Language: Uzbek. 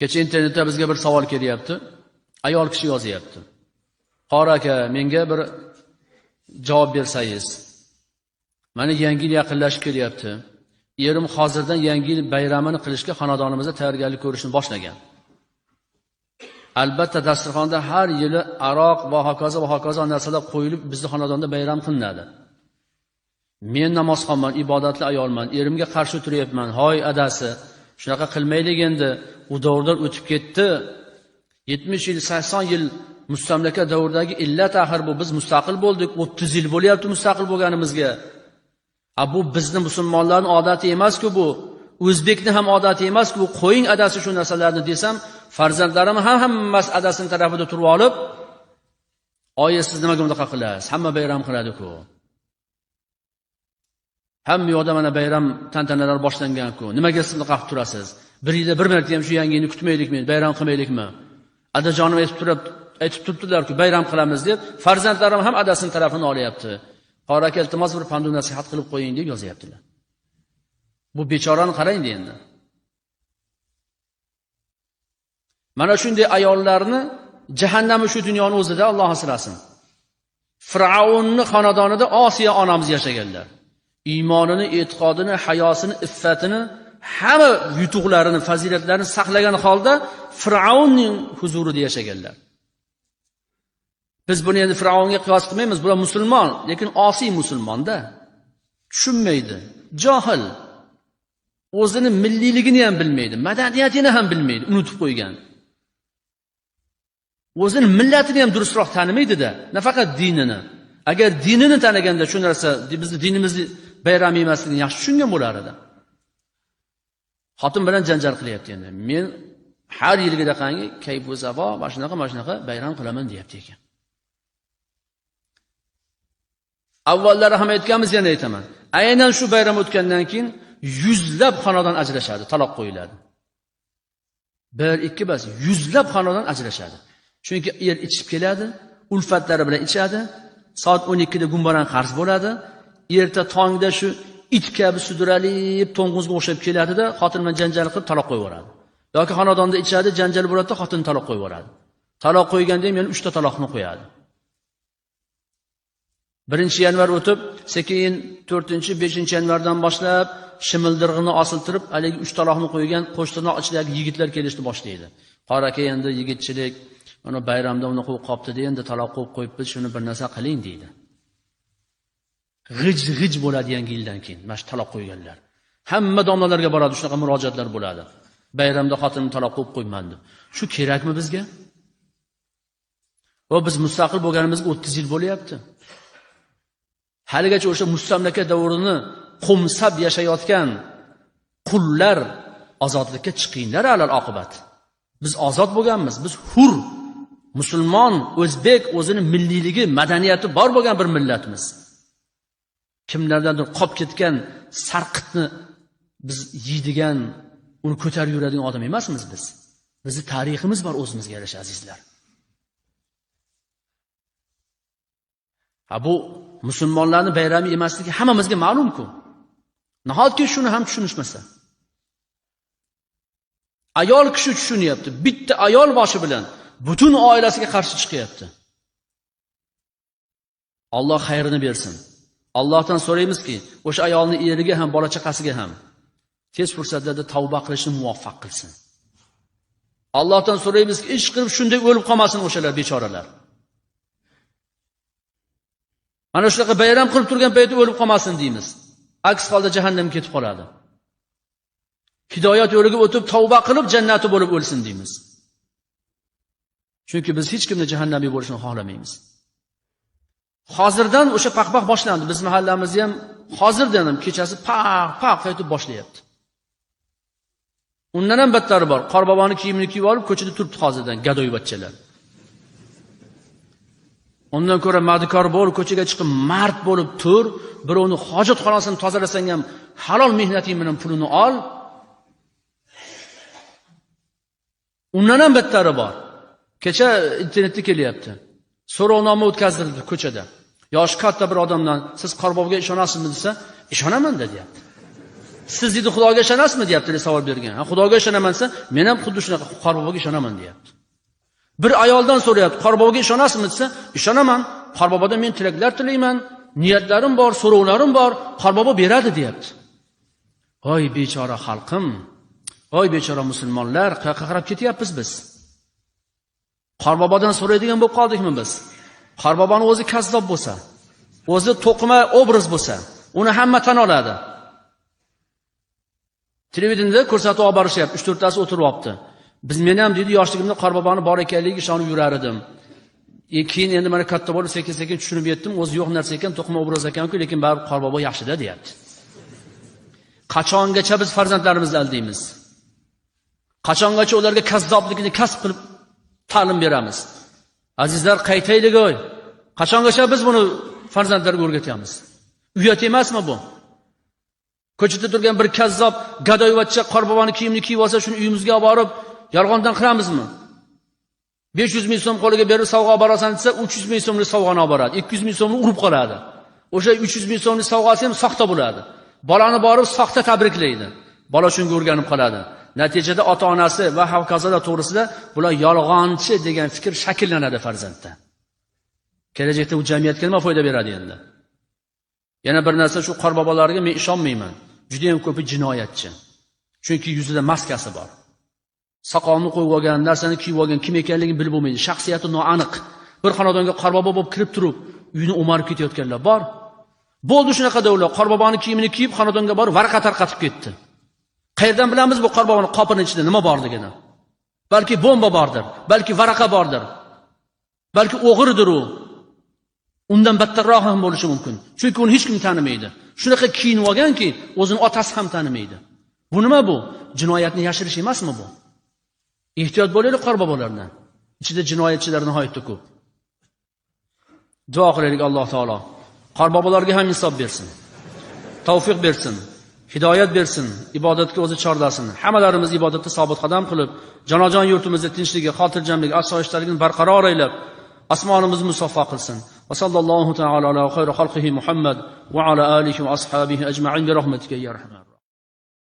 kecha internetda bizga bir savol kelyapti. Ayol kishi yozyapti. Qori aka menga bir javob bersangiz. Mana yangi yil yaqinlashib kelyapti. Erim hozirdan yangi yil bayramini qilishga xonadonimizda tayyorgarlik ko'rishni boshlagan. Albatta dasturxonda har yili aroq va hokazo va hokazo narsalar qo'yilib bizni xonadonda bayram qilinadi. Men namozxonman ibodatli ayolman erimga qarshi turyapman. Hoy adasi shunaqa qilmaylik endi. U davrlar o'tib ketdi. Yetmish yil sakson yil mustamlaka davridagi illat axir bu biz mustaqil bo'ldik. O'ttiz yil bo'lyapti mustaqil bo'lganimizga. A bu bizni musulmonlarni odati emasku bu. O'zbekni ham odati emasku bu. Qo'ying adasi shu narsalarni desam farzandlarim ham hammasi adasini tarafida turib olib oyi siz nimaga bunaqa qilasiz? Hamma bayram qiladiku hamma yoqda mana bayram tantanalar boshlanganku nimaga siz bunaqa qilib turasiz? Bir yilda bir marta ham shu yangi yilni kutmaylikmi bayram qilmaylikmi? Adajonim aytib turib aytib turibdilarku bayram qilamiz deb farzandlarim ham adasini tarafini olyapti. Qori aka iltimos bir pandu nasihat qilib qo'ying deb yozyaptilar. Bu bechorani qarang endi. Mana shunday ayollarni jahannami shu dunyoni o'zida alloh asrasin. Fir'avnni xonadonida osiyo onamiz yashaganlar. Iymonini e'tiqodini hayosini iffatini hamma yutuqlarini fazilatlarini saqlagan holda fir'avnning huzurida yashaganlar. Biz buni endi fir'avnga qiyos qilmaymiz bular musulmon lekin osiy musulmonda. Tushunmaydi johil. O'zini milliyligini ham bilmaydi madaniyatini ham bilmaydi unutib qo'ygan. O'zini millatini ham durustroq tanimaydida nafaqat dinini. Agar dinini taniganda shu narsa bizni dinimizni bayram emasligini yaxshi tushungan bo'lar edi xotin bilan janjal qilyapti endi. Men har yilgidaqangi kayfu safo mana shunaqa mana shunaqa bayram qilaman deyapti ekan. Avvallari ham aytganmiz yana aytaman. Aynan shu bayram o'tgandan keyin yuzlab xonadon ajrashadi taloq qo'yiladi. Bir ikki emas yuzlab xonadon ajrashadi. Chunki er ichib keladi ulfatlari bilan ichadi soat o'n ikkida gumbaran qarz bo'ladi. Erta tongda shu it kabi sudralib to'ng'izga o'xshab keladida xotin bilan janjal qilib taloq qo'yib yuboradi yoki xonadonda ichadi janjal bo'ladida xotin taloq qo'yib yuboradi taloq qo'yganda ham yana uchta taloqni qo'yadi. Birinchi yanvar o'tib sekin to'rtinchi beshinchi yanvardan boshlab shimildirg'ini osiltirib haligi uch taloqni qo'ygan qo'shtirnoq ichidagi yigitlar kelishni boshlaydi. Qora aka endi yigitchilik mana bayramda unaqa bo'lib qolibdida endi taloq qo'yib qo'yibmiz shuni bir narsa qiling deydi. G'ij g'ij bo'ladi yangi yildan keyin mana shu taloq qo'yganlar. Hamma domlalarga boradi shunaqa murojaatlar bo'ladi. Bayramda xotinim taloq qo'yib qo'yman deb. Shu kerakmi bizga? Va biz mustaqil bo'lganimizga o'ttiz yil bo'lyapti. Haligacha o'sha mustamlaka davrini qo'msab yashayotgan qullar ozodlikka chiqinglar alal oqibat. Biz ozod bo'lganmiz biz hur. Musulmon o'zbek o'zini milliyligi madaniyati bor bo'lgan bir millatmiz. Kimlardandir qolib ketgan sarqitni biz yeydigan uni ko'tarib yuradigan odam emasmiz biz. Bizni tariximiz bor o'zimizga yarasha azizlar. Ha bu musulmonlarni bayrami emasligi hammamizga ma'lumku. Nahotki shuni ham tushunishmasa? Ayol kishi tushunyapti bitta ayol boshi bilan butun oilasiga qarshi chiqyapti. Alloh xayrini bersin. Allohdan so'raymizki o'sha ayolni eriga ham bola chaqasiga ham tez fursatlarda tavba qilishni muvaffaq qilsin. Allohdan so'raymizki ish qilib shunday o'lib qolmasin o'shalar bechoralar. Mana shunaqa bayram qilib turgan paytda o'lib qolmasin deymiz. Aks holda jahannamga ketib qoladi. Hidoyat yo'liga o'tib tavba qilib jannati bo'lib o'lsin deymiz. Chunki biz hech kimni jahannamiy bo'lishini xohlamaymiz. Hozirdan o'sha paqpaq boshlandi. Biz mahallamizni ham hozirdan ham kechasi paq paq qaytib boshlayapti. Undan ham battari bor. Qorboboni kiyimini kiyib olib ko'chada turibdi hozirdan gadoy bachchalar. Undan ko'ra madikor bo'l ko'chaga chiqib mard bo'lib tur birovni hojatxonasini tozalasang ham halol mehnating bilan pulini ol. Undan ham battari bor. Kecha internetda kelyapti. So'rovnoma o'tkazildi ko'chada. Yoshi katta bir odamdan siz qorbobga ishonasizmi? desa ishonaman deyapti siz deydi xudoga ishonasizmi? deyapti savol bergan ha xudoga ishonaman desa men ham xuddi shunaqa qorboboga ishonaman deyapti. Bir ayoldan so'rayapti qorboboga ishonasizmi? desa ishonaman. Qorbobodan men tilaklar tilayman niyatlarim bor so'rovlarim bor qorbobo beradi deyapti. Voy bechora xalqim voy bechora musulmonlar qayoqqa qarab ketyapmiz biz? Qorbobodan so'raydigan bo'lib qoldikmi biz? Qorboboni o'zi kazzob bo'lsa o'zi to'qima obraz bo'lsa uni hamma tan oladi. Televideniyada ko'rsatib olib borishyapti uch to'rttasi o'tiryapti. Biz men ham deydi yoshligimda qorboboni bor ekanligiga ishonib yurar edim. E, keyin endi mana katta bo'lib sekin sekin tushunib yetdim o'zi yo'q narsa ekan to'qima obraz ekanku lekin baribir qorbobo yaxshida deyapti. Qachongacha biz farzandlarimizni aldaymiz? Qachongacha ularga kazzoblikni kasb qilib ta'lim beramiz. Azizlar qaytaylik oy qachongacha biz buni farzandlarga o'rgatyapmiz? Uyat emasmi bu? Ko'chada turgan bir kazzob gadoyvachcha qorboboni kiyimini kiyib olsa shuni uyimizga olib borib yolg'ondan qilamizmi besh yuz ming so'm qo'liga berib sovg'a olib borasan desa uch yuz ming so'mlik sovg'ani olib boradi. ikki yuz ming so'mni urib qoladi. O'sha uch yuz ming so'mlik sovg'asi ham soxta bo'ladi. Bolani borib soxta tabriklaydi. Bola shunga o'rganib qoladi. Natijada ota onasi va hokazolar to'g'risida bular yolg'onchi degan fikr shakllanadi farzandda. Kelajakda u jamiyatga nima foyda beradi endi yana bir narsa shu qorbobolarga men ishonmayman. Judayam ko'pi jinoyatchi. Chunki yuzida maskasi bor. Soqolni qo'yib olgan narsani kiyib olgan kim ekanligini bilib bo'lmaydi. Shaxsiyati noaniq. Bir xonadonga qorbobo bo'lib kirib turib uyni o'marib ketayotganlar bor. Bo'ldi shunaqa ular qorboboni kiyimini kiyib xonadonga borib varqa tarqatib ketdi. Qayerdan bilamiz bu qorboboni qopini ichida nima borligini balki bomba bordir balki varaqa bordir balki o'g'irdir u. Undan battarroq ham bo'lishi mumkin. Chunki uni hech kim tanimaydi. Shunaqa kiyinib olganki o'zini otasi ham tanimaydi. Bu nima bu? Jinoyatni yashirish emasmi bu? Ehtiyot bo'laylik qorbobolardan ichida jinoyatchilar nihoyatda ko'p. Duo qilaylik alloh taolo. Qorbobolarga ham insof bersin. Tavfiq bersin. hidoyat bersin ibodatga o'zi chorlasin hammalarimiz ibodatda sobit qadam qilib jonajon yurtimizni tinchligi xotirjamligi osoyishtaligini barqaror aylab osmonimizni musaffo qilsin. Va sallallohu taolo ala xayri xalqihi muhammad va ala alihi va ashabihi ajmain bi rahmatika ya